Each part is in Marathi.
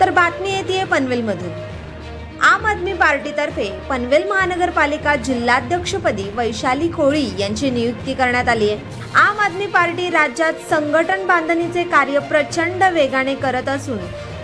तर बातमी येते पनवेलमधून. आम आदमी पार्टीतर्फे पनवेल महानगरपालिका जिल्हाध्यक्षपदी वैशाली कोळी यांची नियुक्ती करण्यात आली आहे. आम आदमी पार्टी राज्यात संघटन बांधणीचे कार्य प्रचंड वेगाने करत असून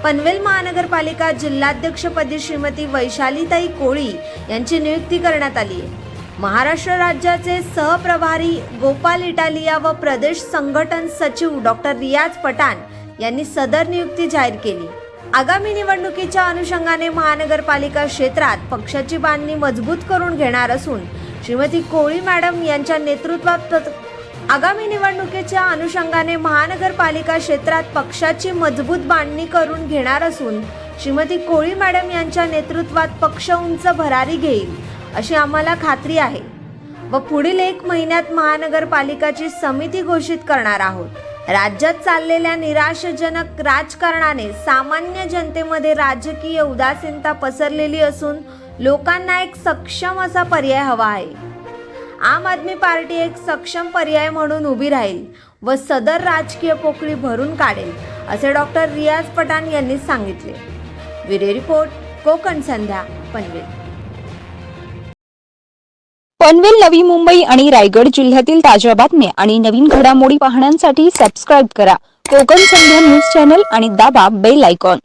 पनवेल महानगरपालिका जिल्हाध्यक्षपदी श्रीमती वैशालीताई कोळी यांची नियुक्ती करण्यात आली. आहे महाराष्ट्र राज्याचे सहप्रभारी गोपाल इटालिया व प्रदेश संघटन सचिव डॉक्टर रियाज पठाण यांनी सदर नियुक्ती जाहीर केली. आगामी निवडणुकीच्या अनुषंगाने महानगरपालिका क्षेत्रात पक्षाची बांधणी मजबूत करून घेणार असून श्रीमती कोळी मॅडम यांच्या नेतृत्वात आगामी निवडणुकीच्या अनुषंगाने महानगरपालिका क्षेत्रात पक्षाची मजबूत बांधणी करून घेणार असून श्रीमती कोळी मॅडम यांच्या नेतृत्वात पक्ष उंच भरारी घेईल अशी आम्हाला खात्री आहे. व पुढील एक महिन्यात महानगरपालिकाची समिती घोषित करणार आहोत. राज्यात चाललेल्या निराशजनक राजकारणाने सामान्य जनतेमध्ये राजकीय उदासीनता पसरलेली असून लोकांना एक सक्षम असा पर्याय हवा आहे. आम आदमी पार्टी एक सक्षम पर्याय म्हणून उभी राहील व सदर राजकीय पोकळी भरून काढेल असे डॉक्टर रियाज पठाण यांनी सांगितले. विरे रिपोर्ट कोकण संध्या पनवेल. पनवेल नवी मुंबई आणि रायगड जिल्ह्यातील ताज्या बातम्या आणि नवीन घडामोडी पाहण्यासाठी सबस्क्राईब करा. कोकण संध्या न्यूज चॅनल आणि दाबा बेल आयकॉन